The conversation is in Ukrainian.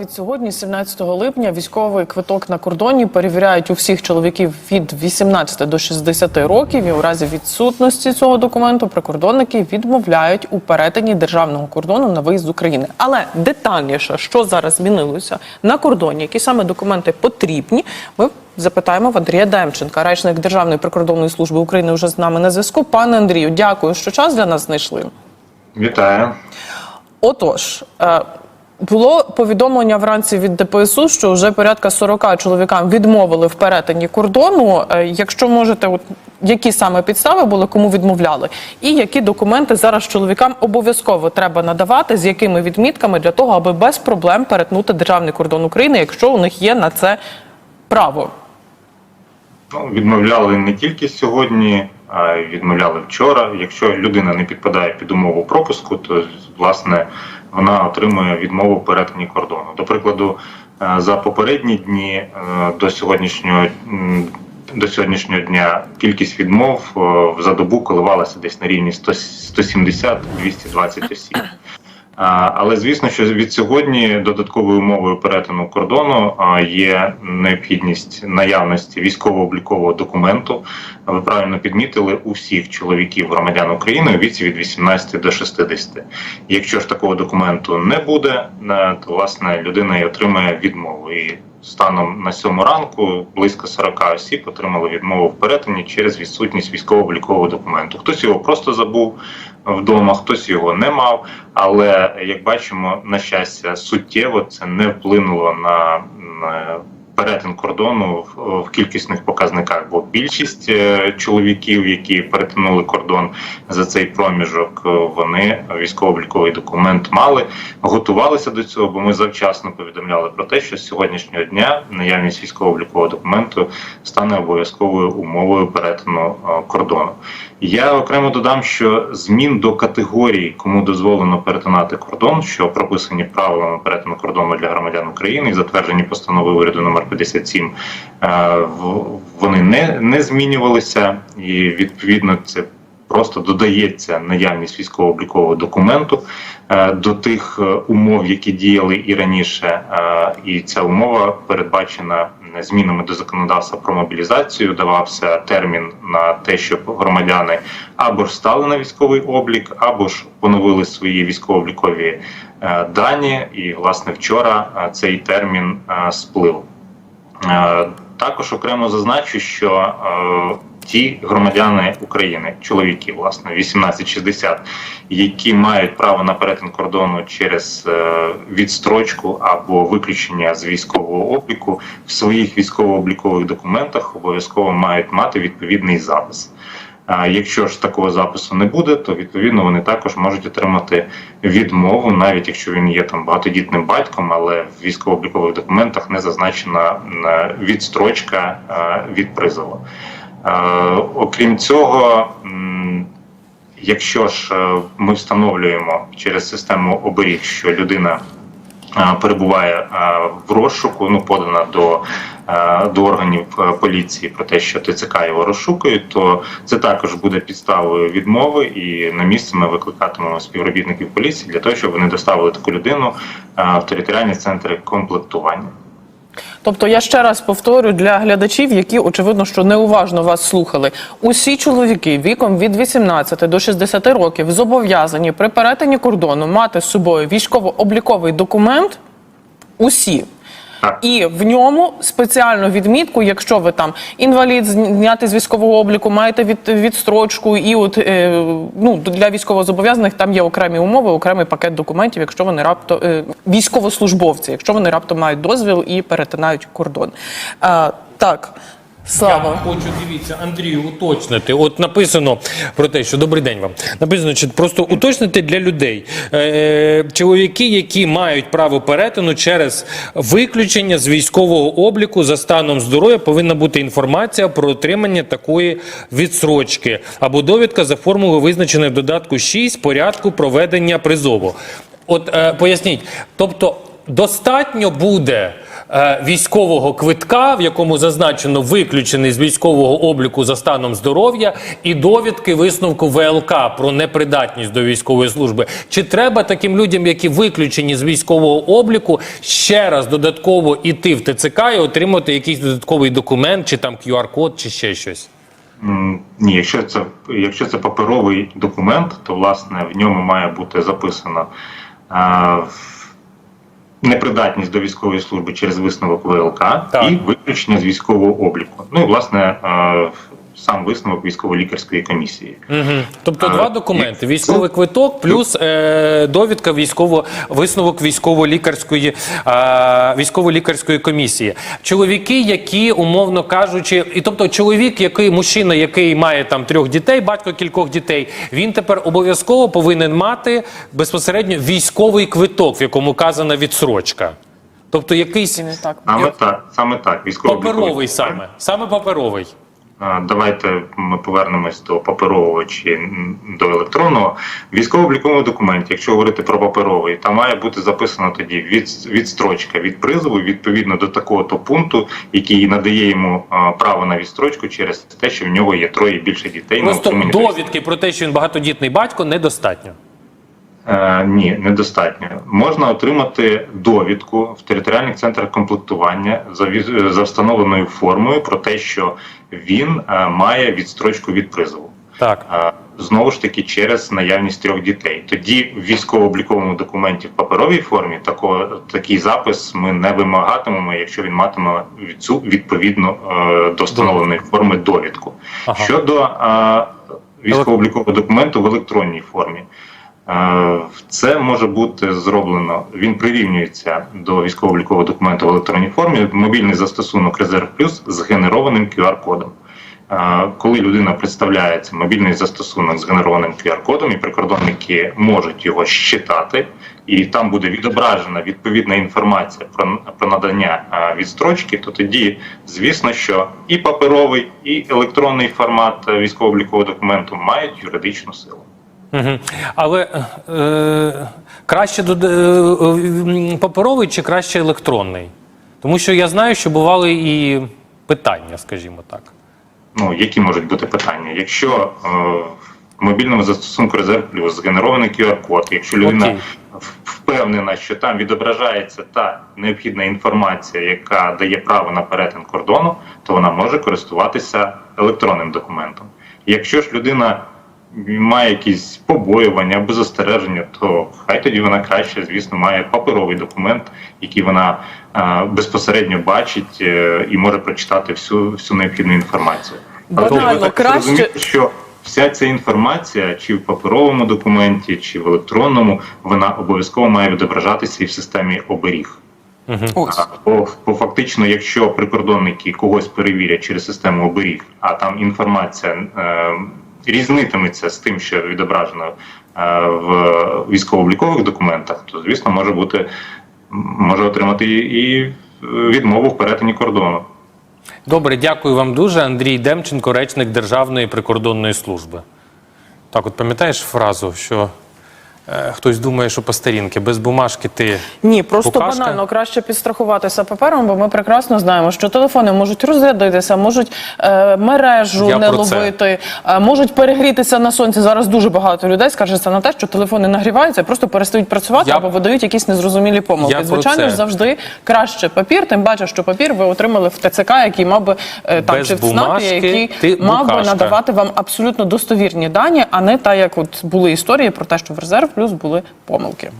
Від сьогодні, 17 липня, військовий квиток на кордоні перевіряють у всіх чоловіків від 18 до 60 років. І у разі відсутності цього документу прикордонники відмовляють у перетині державного кордону на виїзд з України. Але детальніше, що зараз змінилося на кордоні, які саме документи потрібні, ми запитаємо в Андрія Демченка, речник Державної прикордонної служби України, вже з нами на зв'язку. Пане Андрію, дякую, що час для нас знайшли. Вітаю. Отож, е, було повідомлення вранці від ДПСУ, що вже порядка 40 чоловікам відмовили в перетині кордону. Е, Якщо можете, от які саме підстави були, кому відмовляли, і які документи зараз чоловікам обов'язково треба надавати, з якими відмітками для того, аби без проблем перетнути державний кордон України, якщо у них є на це право. Ну, відмовляли не тільки сьогодні, відмовляли вчора. Якщо людина не підпадає під умову пропуску, то власне вона отримує відмову перетині кордону. До прикладу, е, за попередні дні е, до сьогоднішнього. До сьогоднішнього дня кількість відмов е, за добу коливалася десь на рівні 100 170-220 осіб. Але звісно, що від сьогодні додатковою умовою перетину кордону є необхідність наявності військово-облікового документу. Ви правильно підмітили у всіх чоловіків громадян України у віці від 18 до 60. Якщо ж такого документу не буде, е, то власне людина і отримає відмову. І станом на сьому ранку близько 40 осіб отримали відмову в перетині через відсутність військово-облікового документу. Хтось його просто забув вдома, хтось його не мав. Але як бачимо, на щастя, суттєво це не вплинуло на, на перетин кордону в, кількісних показниках. Бо більшість е, чоловіків, які перетинули кордон за цей проміжок, е, вони військово-обліковий документ мали, готувалися до цього, бо ми завчасно повідомляли про те, що з сьогоднішнього дня наявність військово-облікового документу стане обов'язковою умовою перетину е, кордону. Я окремо додам, що змін до категорії, кому дозволено перетинати кордон, що прописані правилами перетину кордону для громадян України і затверджені постанови уряду номер 57, е, вони не, не змінювалися, і відповідно це. Просто додається наявність військово-облікового документу е, до тих е, умов, які діяли і раніше, і ця умова передбачена змінами до законодавства про мобілізацію. Давався термін на те, щоб громадяни або ж стали на військовий облік, або ж поновили свої військово-облікові дані. І власне вчора цей термін сплив. Е, Також окремо зазначу, що е, ті громадяни України, чоловіки, власне, 18-60, які мають право на перетин кордону через е, відстрочку або виключення з військового обліку, в своїх військово-облікових документах обов'язково мають мати відповідний запис. Якщо ж такого запису не буде, то відповідно вони також можуть отримати відмову, навіть якщо він є там багатодітним батьком, але в військово-облікових документах не зазначена е, відстрочка е, від призову. Е, Окрім цього, якщо ж ми встановлюємо через систему оберіг, що людина перебуває е, в розшуку, ну подана до, е, до органів е, поліції про те, що ТЦК його розшукують, то це також буде підставою відмови, і на місце ми викликатимемо співробітників поліції для того, щоб вони доставили таку людину е, в територіальні центри комплектування. Тобто я ще раз повторю для глядачів, які очевидно, що неуважно вас слухали. Усі чоловіки віком від 18 до 60 років зобов'язані при перетині кордону мати з собою військово-обліковий документ. Усі. І в ньому спеціальну відмітку, якщо ви там інвалід зняти з військового обліку, маєте від, відстрочку, і от е, ну для військовозобов'язаних там є окремі умови, окремий пакет документів, якщо вони раптом е, військовослужбовці, якщо вони раптом мають дозвіл і перетинають кордон. Е, так, слава. Я хочу дивіться, Андрію, уточнити. От написано про те, що добрий день вам. Написано, що просто уточнити для людей. Е, чоловіки, які мають право перетину через виключення з військового обліку за станом здоров'я, повинна бути інформація про отримання такої відсрочки або довідка за формулою, визначеною в додатку 6 порядку проведення призову. От е, поясніть, тобто достатньо буде е, військового квитка, в якому зазначено виключений з військового обліку за станом здоров'я, і довідки висновку ВЛК про непридатність до військової служби. Чи треба таким людям, які виключені з військового обліку, ще раз додатково іти в ТЦК і отримати якийсь додатковий документ, чи там QR-код, чи ще щось? Ні, якщо це якщо це паперовий документ, то власне в ньому має бути записано е, непридатність до військової служби через висновок ВЛК Так. і виключення з військового обліку. Ну і власне е, сам висновок військово-лікарської комісії. Угу. Тобто А, два документи: військовий квиток плюс е, довідка військово висновок військово-лікарської е, військово-лікарської комісії. Чоловіки, які умовно кажучи, і тобто чоловік, який мужчина, який має там трьох дітей, батько кількох дітей, він тепер обов'язково повинен мати безпосередньо військовий квиток, в якому вказана відсрочка. Тобто якийсь так. Саме так, саме так. Військово паперовий саме, саме паперовий. Давайте ми повернемось до паперового чи до електронного. Військово-обліковий документ, якщо говорити про паперовий, там має бути записано тоді від, відстрочка від призову відповідно до такого то пункту, який надає йому право на відстрочку через те, що в нього є троє більше дітей. Просто довідки про те, що він багатодітний батько, недостатньо. Е, ні, недостатньо. Можна отримати довідку в територіальних центрах комплектування за, за встановленою формою про те, що він е, має відстрочку від призову. Так. Е, Знову ж таки, через наявність трьох дітей. Тоді в військово-обліковому документі в паперовій формі такого такий запис ми не вимагатимемо, якщо він матиме від- цю відповідно е, до встановленої форми довідку. Ага. Щодо е, військово-облікового документу в електронній формі. Це може бути зроблено. Він прирівнюється до військово-облікового документу в електронній формі. Мобільний застосунок Резерв Плюс з генерованим QR-кодом. Коли людина представляється мобільний застосунок з генерованим QR-кодом, і прикордонники можуть його щитати, і там буде відображена відповідна інформація про, про надання відстрочки, то тоді, звісно, що і паперовий, і електронний формат військово-облікового документу мають юридичну силу. Угу. Але е, краще до- е, паперовий чи краще електронний? Тому що я знаю, що бували і питання, скажімо так. Ну, які можуть бути питання? Якщо е, в мобільному застосунку Резерв Плюс згенерований QR-код, якщо людина Окей. впевнена, що там відображається та необхідна інформація, яка дає право на перетин кордону, то вона може користуватися електронним документом. Якщо ж людина має якісь побоювання або застереження, то хай тоді вона краще, звісно, має паперовий документ, який вона е, безпосередньо бачить е, і може прочитати всю, всю необхідну інформацію. Банально, треба краще- що вся ця інформація, чи в паперовому документі, чи в електронному, вона обов'язково має відображатися і в системі оберіг. А, Бо, бо фактично, якщо прикордонники когось перевірять через систему оберіг, а там інформація е, різнитиметься з тим, що відображено е, в військово-облікових документах, то звісно може бути може отримати і, відмову в перетині кордону. Добре, дякую вам дуже. Андрій Демченко, речник Державної прикордонної служби. Так, от пам'ятаєш фразу, що хтось думає, що по старінки, без бумажки ти. Ні, просто Букашка? банально краще підстрахуватися папером, бо ми прекрасно знаємо, що телефони можуть розрядитися, можуть е, мережу Я не ловити, е, можуть перегрітися на сонці. Зараз дуже багато людей скаржиться на те, що телефони нагріваються, просто перестають працювати Я- або видають якісь незрозумілі помилки. Я Звичайно ж, завжди краще папір, тим паче, що папір ви отримали в ТЦК, який мав би е, там Без чи в ЦНАПі, який ти мав би надавати вам абсолютно достовірні дані, а не так, як от були історії про те, що в резерв плюс були помилки.